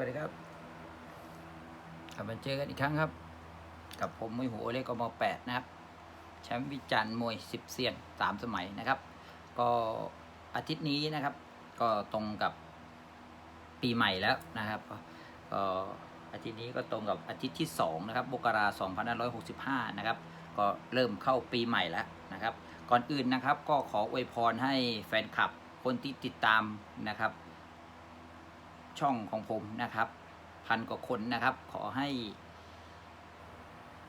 วัสดีครับกลับมาเจอกันอีกครั้งครับ กับผมมวยหัวเล็กกมแปดนะครับ แชมป์วิจารณ์มวยสิบเซียนสามสมัยนะครับ ก็อาทิตย์นี้นะครับ ก็ตรงกับปีใหม่แล้วนะครับก็อาทิตย์นี้ก็ตรงกับอาทิตย์ที่สองนะครับมกราสองพันห้าร้อยหกสิบห้านะครับ ก็เริ่มเข้าปีใหม่แล้วนะครับ ก่อนอื่นนะครับก็ขออวยพรให้แฟนคลับคนที่ติดตามนะครับ ช่องของผมนะครับ พันกว่าคนนะครับ ขอให้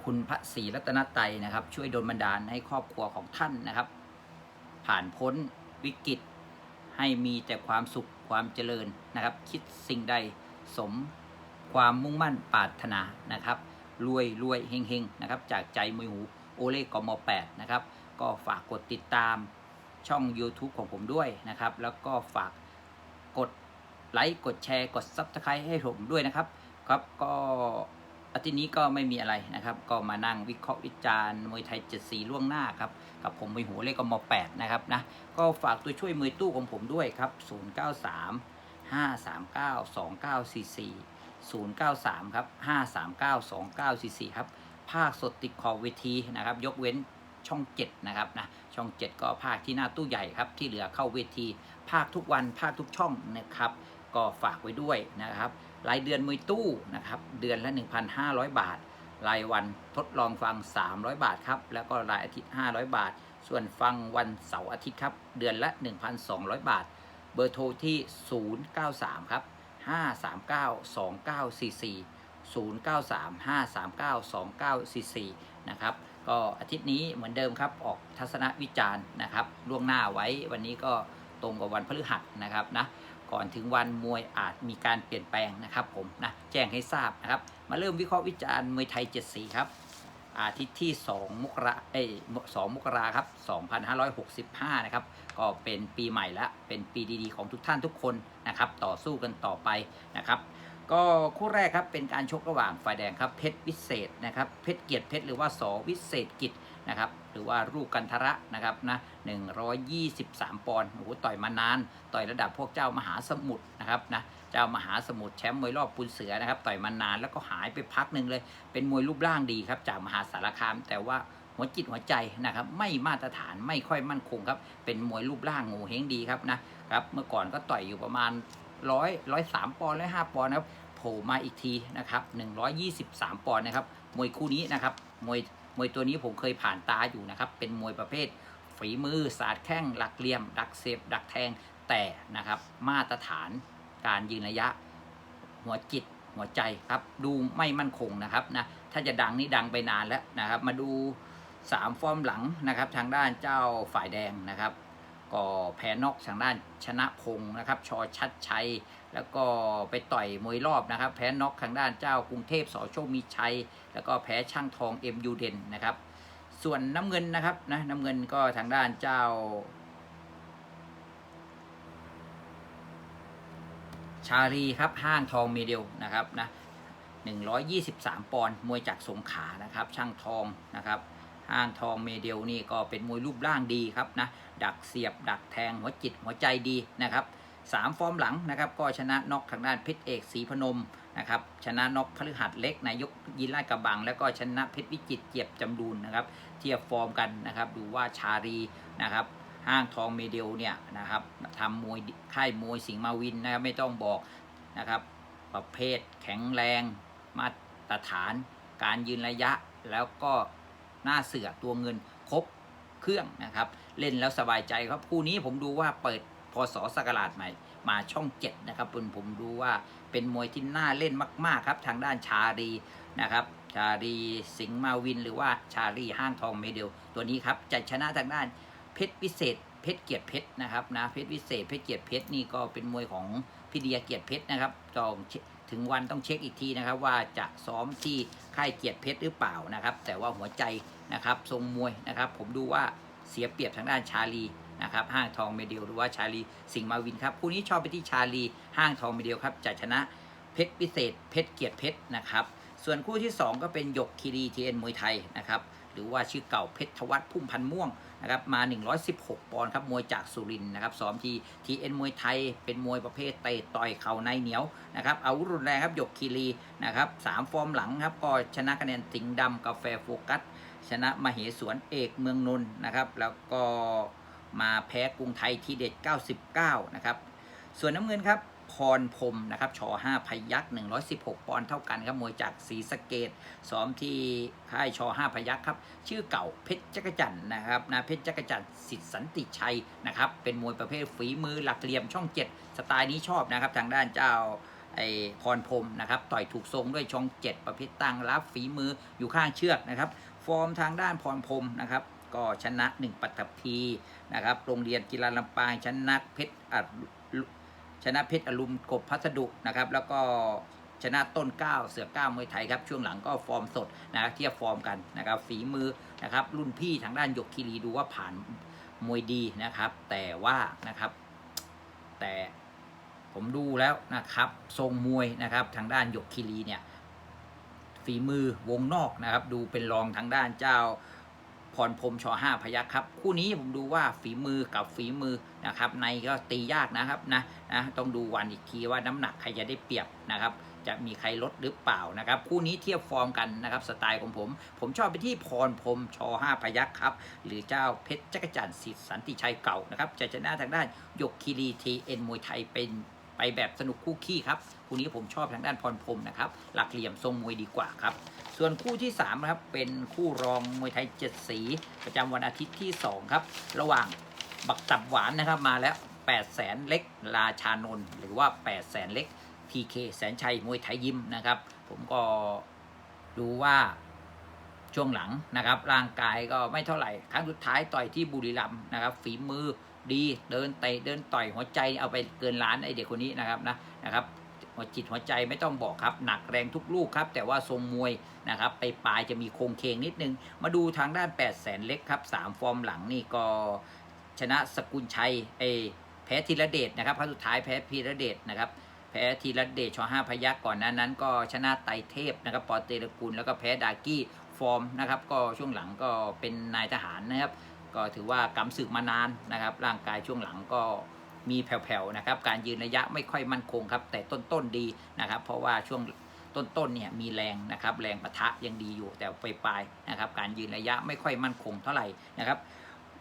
คุณพระศรีรัตนตรัยนะครับ ช่วยดลบันดาลให้ครอบครัวของท่านนะครับ ผ่านพ้นวิกฤต ให้มีแต่ความสุขความเจริญนะครับ คิดสิ่งใดสมความมุ่งมั่นปรารถนานะครับ รวยรวยเฮงเฮงนะครับ จากใจมวยหูโอเล่กมแปดนะครับ ก็ฝากกดติดตามช่อง YouTube ของผมด้วยนะครับ แล้วก็ฝากกด ไลค์กดแชร์กด Subscribe ให้ผมด้วยนะครับ ครับก็อาทิตย์นี้ก็ไม่มีอะไรนะครับ ก็มานั่งวิเคราะห์วิจารณ์มวยไทยเจ็ดสีล่วงหน้าครับ กับผมมวยหัวเลขกมแปดนะครับนะ ก็ฝากตัวช่วยมือตู้ของผมด้วยครับ093 539 2944 093ครับ539 2944ครับ ภาคสดติดขอบเวทีนะครับ ยกเว้นช่อง7นะครับนะ ช่อง7ก็ภาคที่หน้าตู้ใหญ่ครับ ที่เหลือเข้าเวที ภาคทุกวันภาคทุกช่องนะครับ ก็ฝากไว้ด้วยนะครับรายเดือนมวยตู้นะครับเดือนละ 1,500 บาท รายวันทดลองฟัง 300 บาทครับแล้วก็รายอาทิตย์ 500 บาท ส่วนฟังวันเสาร์อาทิตย์ครับเดือนละ 1,200 บาท เบอร์โทรที่ 093 ครับ 539 2944 093 539 2944 นะครับ ก็อาทิตย์นี้เหมือนเดิมครับ ออกทัศนวิจารณ์นะครับ ล่วงหน้าไว้วันนี้ก็ตรงกับวันพฤหัสนะครับนะ ก่อนถึงวันมวยอาจมีการเปลี่ยนแปลงนะครับผมนะแจ้งให้ทราบนะครับ มาเริ่มวิเคราะห์วิจารณ์มวยไทย 7 สีครับ อาทิตย์ที่ 2 มกราเอ้ย2มกราครับ 2565 นะครับ ก็เป็นปีใหม่ล้วเป็นปีดีๆ ของทุกท่านทุกคนนะครับ ต่อสู้กันต่อไปนะครับก็คู่แรกครับเป็นการชกระหว่างฝ่ายแดงครับเพชรวิเศษนะครับเพชรเกียรติเพชรหรือว่าสอวิเศษกิจ นะครับหรือว่ารูปกันทระนะครับนะ123 ปอนด์โอ้โหต่อยมานาน ต่อยระดับพวกเจ้ามหาสมุทรนะครับนะเจ้ามหาสมุทรแชมป์มวยรอบปุนเสือนะครับต่อยมานานแล้วก็หายไปพักหนึ่งเลย เป็นมวยรูปร่างดีครับจากมหาสารคาม แต่ว่าหัวจิตหัวใจนะครับไม่มาตรฐานไม่ค่อยมั่นคงครับเป็นมวยรูปร่างงูเฮงดีครับนะครับเมื่อก่อนก็ต่อยอยู่ประมาณร้อยร้อยสามปอนด์ร้อยห้าปอนด์นะครับโผล่มาอีกทีนะครับ123ปอนด์นะครับมวยคู่นี้นะครับมวย มวยตัวนี้ผมเคยผ่านตาอยู่นะครับ เป็นมวยประเภท ฝีมือศาสตร์แข้งหลักเหลี่ยมดักเสพดักแทงแต่นะครับมาตรฐานการยืนระยะ หัวจิตหัวใจครับดูไม่มั่นคงนะครับนะถ้าจะดังนี่ดังไปนานแล้วนะครับ มาดู 3 ฟอร์มหลังนะครับ ทางด้านเจ้าฝ่ายแดงนะครับ ก็แพ้นอกทางด้านชนะพงศ์นะครับ ชอชัดชัย แล้วก็ไปต่อยมวยรอบนะครับ แพ้น็อกทางด้านเจ้ากรุงเทพสโชคมีชัย แล้วก็แพ้ช่างทองเอ็มยูเดนนะครับ ส่วนน้ำเงินนะครับนะน้ำเงินก็ทางด้านเจ้า ชาลีครับห้างทองเมเดลนะครับนะ123 ปอนด์มวยจากสงขานะครับ ช่างทองนะครับ ห้างทองเมเดลนี่ก็เป็นมวยรูปร่างดีครับนะดักเสียบดักแทงหัวจิตหัวใจดีนะครับสามฟอร์มหลังนะครับก็ชนะน็อกทางด้านเพชรเอกศรีพนมนะครับชนะน็อกพฤหัสเล็กนายกยินลาดกระบัง แล้วก็ชนะเพชรวิจิตเจียบจำดูนนะครับเทียบฟอร์มกันนะครับดูว่าชารีนะครับห้างทองเมเดลเนี่ยนะครับทำมวยค่ายมวยสิงห์มาวินนะครับไม่ต้องบอกนะครับประเภทแข็งแรงมาตรฐานการยืนระยะแล้วก็ หน้าเสือตัวเงินครบเครื่องนะครับ เล่นแล้วสบายใจครับคู่นี้ผมดูว่าเปิดพศสกราชใหม่ มาช่องเจ็ดนะครับผมผมดูว่าเป็นมวยที่น่าเล่นมาก ๆ ครับ ทางด้านชารีนะครับ ชารีสิงห์มาวิน หรือว่าชารีห้างทองเมเดลตัวนี้ครับจะชนะทางด้านเพชรวิเศษเพชรเกียรติเพชรนะครับนะเพชรวิเศษเพชรเกียรติเพชรนี่ก็เป็นมวยของพี่เดียเกียรติเพชรนะครับต้อง ถึงวันต้องเช็คอีกทีนะครับ ว่าจะซ้อมที่ค่ายเกียรติเพชรหรือเปล่านะครับ แต่ว่าหัวใจนะครับทรงมวยนะครับ ผมดูว่าเสียเปรียบทางด้านชาลีนะครับห้างทองเมเดลหรือว่าชาลีสิงห์มาวินครับคู่นี้ชอบไปที่ชาลีห้างทองเมเดลครับจะชนะเพชรพิเศษเพชรเกียรติเพชรนะครับ ส่วนคู่ที่ 2 ก็เป็นหยกคีรีทีเอ็นมวยไทยนะครับหรือว่าชื่อเก่าเพชรวัฒน์พุ่มพันม่วงนะครับมา 116 ปอนด์ครับมวยจากสุรินนะครับซ้อมที่ทีเอ็นมวยไทยเป็นมวยประเภทเตะต่อยเข่าในเหนียวนะครับอาวุธรุนแรงครับหยกคีรีนะครับสามฟอร์มหลังครับก็ชนะคะแนนสิงห์ดำกาแฟโฟกัส ชนะมเหสวนเอกเมืองนนท์นะครับแล้วก็มาแพ้กรุงไทยทีเด็ด 99 นะครับส่วนน้ำเงินครับ พรพรมนะครับชอ5พยักษ์116 ปอนด์เท่ากันครับมวยจากศรีสะเกดซ้อมที่ค่ายชอ5พยักษ์ครับ ชื่อเก่าเพชรจักรจันทร์นะครับนะเพชรจักรจันทร์สิทธิสันติชัยนะครับ เป็นมวยประเภทฝีมือหลักเหลี่ยมช่อง 7 สไตล์นี้ชอบนะครับ ทางด้านเจ้าไอพรพรมนะครับต่อยถูกทรงด้วยช่อง 7 ประเภทตั้งรับฝีมืออยู่ข้างเชือกนะครับ ฟอร์มทางด้านพรพรมนะครับก็ชนะ 1 ปัตตภีนะครับ โรงเรียนกีฬาลำปางชนะเพชรอรุ ชนะเพชรอรุมกบพัสดุนะครับ แล้วก็ชนะต้นก้าเสือก้ามวยไทยครับช่วงหลังก็ฟอร์มสดนะครับเทียบฟอร์มกันนะครับฝีมือนะครับรุ่นพี่ทางด้านหยกคีรีดูว่าผ่านมวยดีนะครับ แต่ว่านะครับแต่ผมดูแล้วนะครับทรงมวยนะครับทางด้านหยกคีรีเนี่ยฝีมือวงนอกนะครับ ดูเป็นรองทางด้านเจ้า พรพรมชอห้าพยัคฆ์ครับ คู่นี้ผมดูว่าฝีมือกับฝีมือนะครับ ในก็ตียากนะครับนะนะต้องดูวันอีกทีว่าน้ำหนักใครจะได้เปรียบนะครับ จะมีใครลดหรือเปล่านะครับ คู่นี้เทียบฟอร์มกันนะครับ สไตล์ของผม ผมชอบไปที่พรพรมชอห้าพยัคฆ์ครับ หรือเจ้าเพชรจักรจันทร์สิทธิสันติชัยเก่านะครับจะชนะทางด้านยกคีรีทีเอ็นมวยไทยเป็น ไปแบบสนุกคู่ขี้ครับคู่นี้ผมชอบทางด้านพรพรมนะครับ หลักเหลี่ยมทรงมวยดีกว่าครับ ส่วนคู่ที่3นะครับเป็นคู่รองมวยไทยเจ็ดสี ประจำวันอาทิตย์ที่2ครับระหว่างบักตับหวานนะครับมาแล้ว8แสนเล็กราชานนท์หรือว่า8แสนเล็ก PK แสนชัยมวยไทยยิมนะครับ ผมก็ดูว่าช่วงหลังนะครับ ร่างกายก็ไม่เท่าไหร่ ครั้งสุดท้ายต่อยที่บุรีรัมย์นะครับ ฝีมือ ดีเดินเตะเดินต่อยหัวใจเอาไปเกินล้านไอเด็กคนนี้นะครับนะนะครับหัวจิตหัวใจไม่ต้องบอกครับ หนักแรงทุกลูกครับ แต่ว่าทรงมวยนะครับไปปลายจะมีโครงเคงนิดนึง มาดูทางด้าน 8 0 0แสนเล็กครับ3ฟอร์มหลังนี่ก็ชนะสกุลชัยเอแพ้ธีระเดชนะครับครั้งสุดท้ายแพ้พีระเดชนะครับแพ้ธีระเดชชอห้าพยักก่อนนั้นนั้น ก็ชนะไตเทพนะครับปอเตระกุลแล้วก็แพ้ดากี้ฟอร์มนะครับก็ช่วงหลังก็เป็นนายทหารนะครับ ก็ถือว่ากำศึกมานานนะครับ ร่างกายช่วงหลังก็มีแผ่วๆนะครับ การยืนระยะไม่ค่อยมั่นคงครับ แต่ต้นๆดีนะครับ เพราะว่าช่วงต้นๆเนี่ยมีแรงนะครับ แรงปะทะยังดีอยู่แต่ปลายๆนะครับ การยืนระยะไม่ค่อยมั่นคงเท่าไหร่นะครับ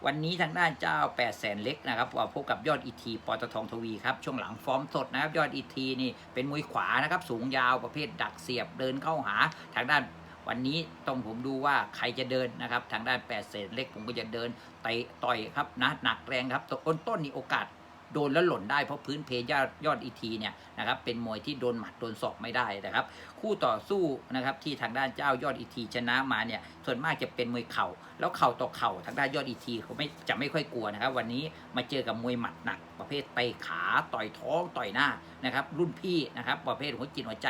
วันนี้ทางด้านเจ้า8 0 0แสนเล็กนะครับว่าพบกับยอดอีทีปอตทองทวีครับช่วงหลังฟอร์มสดนะครับ ยอดอีทีนี่เป็นมวยขวานะครับ สูงยาวประเภทดักเสียบเดินเข้าหาทางด้าน วันนี้ต้องผมดูว่าใครจะเดินนะครับ ทางด้าน8เศษเล็กผมก็จะเดินเตะต่อยครับนะหนักแรงครับต้นต้นนี่โอกาสโดนแล้วหล่นได้เพราะพื้นเพยอดยอดอีทีเนี่ยนะครับเป็นมวยที่โดนหมัดโดนศอกไม่ได้นะครับ คู่ต่อสู้นะครับที่ทางด้านเจ้ายอดอีทีชนะมาเนี่ยส่วนมากจะเป็นมวยเข่า แล้วเข่าต่อเข่าทางด้านยอดอีทีเขาไม่จะไม่ค่อยกลัวนะครับ วันนี้มาเจอกับมวยหมัดหนัก ประเภทเตะขาต่อยท้องต่อยหน้านะครับรุ่นพี่นะครับประเภทหัวจิตหัวใจ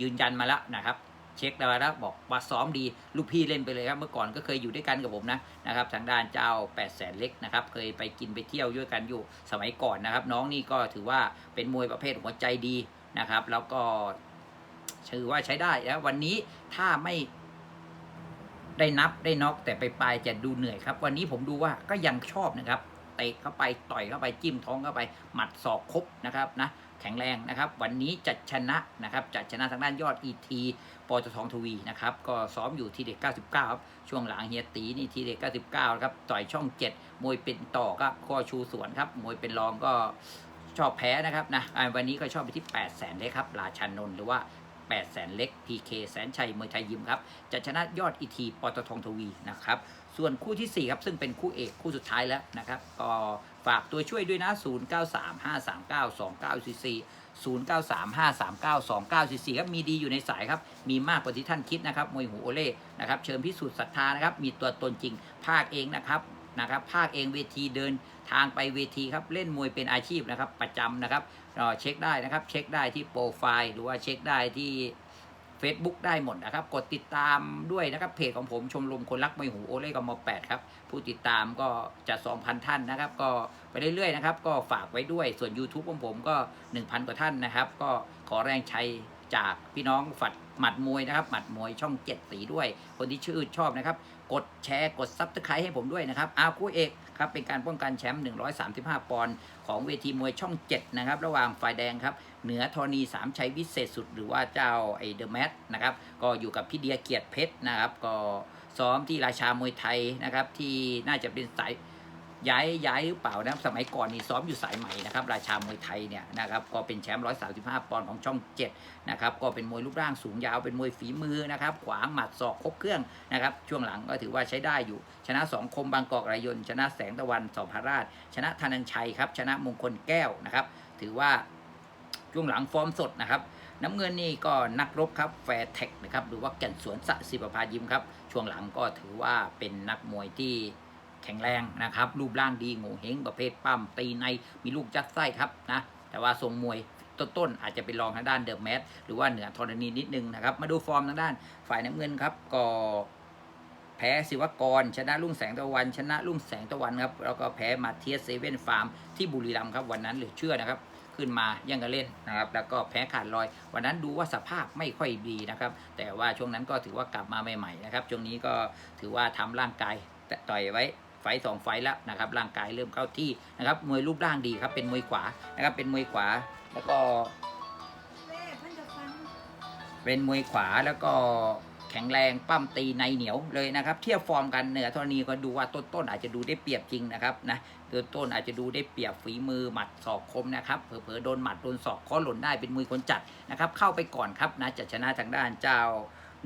ยืนยันมาแล้วนะครับ เช็คแล้วแล้วบอกว่าซ้อมดีลูกพี่เล่นไปเลยครับ เมื่อก่อนก็เคยอยู่ด้วยกันกับผมนะนะครับทางด้านเจ้า8 0 0แสนเล็กนะครับเคยไปกินไปเที่ยวด้วยกันอยู่สมัยก่อนนะครับ น้องนี่ก็ถือว่าเป็นมวยประเภทหัวใจดีนะครับ แล้วก็ถือว่าใช้ได้แล้ววันนี้ถ้าไม่ได้นับได้น็อกแต่ไปปลายจะดูเหนื่อยครับ วันนี้ผมดูว่าก็ยังชอบนะครับเตะเข้าไปต่อยเข้าไปจิ้มท้องเข้าไปหมัดศอกครบนะครับนะ แข็งแรงนะครับ วันนี้จะชนะนะครับจะชนะทางด้านยอด ET ปอตทองทวีนะครับก็ซ้อมอยู่ที่เด็ก 99 ครับ ช่วงหลังเฮียตีนี่ทีเด็ก 99 ครับต่อยช่อง 7 มวยเป็นต่อก็ข้อชูสวนครับ มวยเป็นรองก็ชอบแพ้นะครับนะอ่าวันนี้ก็ชอบไปที่ 8 0 0แสนเลยครับราชานนท์หรือว่า 8 แสนเล็ก PK แสนชัยมวยไทยยิมครับ จะชนะยอดอีทีปตทองทวีนะครับ ส่วนคู่ทีสี่ 4 ครับ ซึ่งเป็นคู่เอกคู่สุดท้ายแล้วนะครับ ก็ฝากตัวช่วยด้วยนะ 0935392944 0935392944ครับมีดีอยู่ในสายครับ มีมากกว่าที่ท่านคิดนะครับมวยหูโอเล่นะครับ เชิญพิสูจน์ศรัทธานะครับ มีตัวตนจริงภาคเองนะครับ นะครับภาคเองเวทีเดินทางไปเวทีครับเล่นมวยเป็นอาชีพนะครับประจำนะครับเอ่อเช็คได้นะครับเช็คได้ที่โปรไฟล์หรือว่าเช็คได้ที่ Facebook ได้หมดนะครับ กดติดตามด้วยนะครับเพจของผมชมรมคนรักมวยหูโอเล่กม8ครับ ผู้ติดตามก็จะ2,000 ท่านนะครับ ก็ไปเรื่อยๆนะครับ ก็ฝากไว้ด้วยส่วน YouTube ของผมก็ 1,000 กว่าท่านนะครับ ก็ขอแรงชัยจากพี่น้องฝัดหมัดมวยนะครับ หมัดมวยช่องเจ็ดสีด้วย คนที่ชื่นชอบนะครับ กดแชร์กดซับสไครต์ให้ผมด้วยนะครับอาคู่เอกครับเป็นการป้องกันแชมป์135 ปอนด์ของเวทีมวยช่อง 7 นะครับ ระหว่างฝ่ายแดงครับ เหนือธรณีสามชัยวิเศษสุด หรือว่าเจ้าไอเดอะแมทนะครับ ก็อยู่กับพี่เดียเกียรติเพชรนะครับ ก็ซ้อมที่ราชามวยไทยนะครับ ที่น่าจะเป็นสาย ย้ายย้ายหรือเปล่านะสมัยก่อนนี่ซ้อมอยู่สายใหม่นะครับราชามวยไทยเนี่ยนะครับก็เป็นแชมป์135ปอนด์ของช่อง7นะครับก็เป็นมวยรูปร่างสูงยาวเป็นมวยฝีมือนะครับขวางหมัดศอกครบเครื่องนะครับช่วงหลังก็ถือว่าใช้ได้อยู่ ชนะ2คมบางกอกรายนชนะแสงตะวันสอพาราช ชนะธนันชัยครับชนะมงคลแก้วนะครับถือว่าช่วงหลังฟอร์มสดนะครับน้ำเงินนี่ก็นักรบครับแฟร์เทคนะครับหรือว่าแก่นสวนสะสิบประพายิมครับช่วงหลังก็ถือว่าเป็นนักมวยที่ แข็งแรงนะครับ รูปร่างดีโง่เฮงประเภทปั้มตีในมีลูกจัดไส้ครับนะแต่ว่าทรงมวยต้นๆอาจจะเป็นรองทางด้านเดอะแมทหรือว่าเหนือธรณีนิดนึงนะครับ มาดูฟอร์มทางด้านฝ่ายน้ำเงินครับก็แพ้ศิวกร ชนะรุ่งแสงตะวัน ชนะรุ่งแสงตะวันครับแล้วก็แพ้มาเทียสเซเว่นฟาร์มที่บุรีรัมย์ครับวันนั้นเหลือเชื่อนะครับขึ้นมายังกันเล่นนะครับ แล้วก็แพ้ขาดลอย วันนั้นดูว่าสภาพไม่ค่อยดีนะครับ แต่ว่าช่วงนั้นก็ถือว่ากลับมาใหม่ๆนะครับช่วงนี้ก็ถือว่าทำร่างกายต่อยไว้ ไฟสองไฟแล้วนะครับร่างกายเริ่มเข้าที่นะครับมวยรูปร่างดีครับเป็นมวยขวานะครับเป็นมวยขวาแล้วก็เป็นมวยขวาแล้วก็แข็งแรงปั้มตีในเหนียวเลยนะครับ เทียบฟอร์มกันเหนือธรณีก็ดูว่าต้นๆอาจจะดูได้เปรียบจริงนะครับนะต้นๆอาจจะดูได้เปรียบฝีมือหมัดศอกคมนะครับเผลอๆโดนหมัดโดนศอกข้อหล่นได้เป็นมวยคนจัดนะครับ เข้าไปก่อนครับนะจะชนะทางด้านเจ้า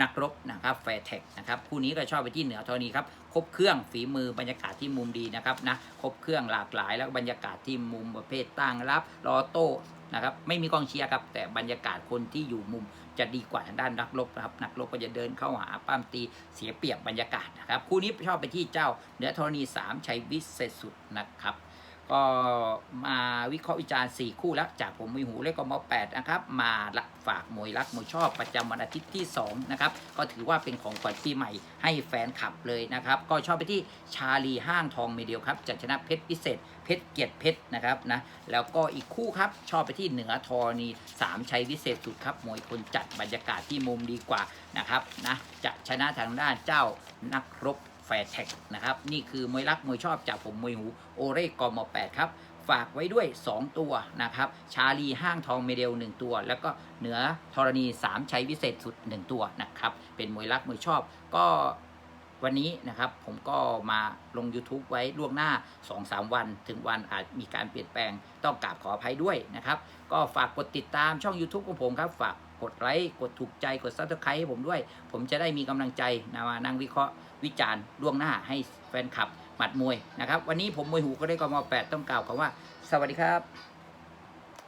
นักรบนะครับแฟร์เทคนะครับคู่นี้ก็ชอบไปที่เหนือธรณีครับ ครบเครื่องฝีมือบรรยากาศที่มุมดีนะครับนะครบเครื่องหลากหลาย แล้วบรรยากาศที่มุมประเภทตั้งรับรอโต้นะครับไม่มีกองเชียร์ครับแต่บรรยากาศคนที่อยู่มุมจะดีกว่าทางด้านนักรบนะครับนักรบก็จะเดินเข้าหาป้ามตีเสียเปรียบบรรยากาศนะครับคู่นี้ชอบไปที่เจ้าเนือธรณีสามชัยวิเศษสุดนะครับ ก็มาวิเคราะห์วิจารณ์4คู่แล้วจากผมมีหูเลขกม8นะครับมาละฝากมวยรักมวยชอบประจำวันอาทิตย์ที่2นะครับก็ถือว่าเป็นของขวัญปีใหม่ให้แฟนคลับเลยนะครับก็ชอบไปที่ชาลีห้างทองเมเดียวครับจะชนะเพชรพิเศษเพชรเกียรติเพชรนะครับนะแล้วก็อีกคู่ครับชอบไปที่เหนือทอนีสามชัยวิเศษสุดครับมวยคนจัดบรรยากาศที่มุมดีกว่านะครับนะจะชนะทางด้านเจ้านักรบ แฟร์เทคนะครับ นี่คือมวยรักมวยชอบจากผมมวยหูโอเร่กม8ครับ ฝากไว้ด้วย 2 ตัวนะครับ ชาลีห้างทองเมเดล 1 ตัว แล้วก็เหนือธรณี3ชัยวิเศษสุด 1 ตัวนะครับ เป็นมวยรักมวยชอบก็วันนี้นะครับผมก็มาลง YouTube ไว้ล่วงหน้า 2-3 วัน ถึงวันอาจมีการเปลี่ยนแปลงต้องกราบขออภัยด้วยนะครับ ก็ฝากกดติดตามช่อง YouTube ของผมครับ ฝากกดไลค์กดถูกใจกดซับสไครต์ให้ผมด้วย ผมจะได้มีกำลังใจนะมานั่งวิเคราะห์ วิจารณ์ล่วงหน้าให้แฟนคลับหมัดมวยนะครับ วันนี้ผมมวยหูก็ได้กม8ต้องกล่าวคำว่า สวัสดีครับ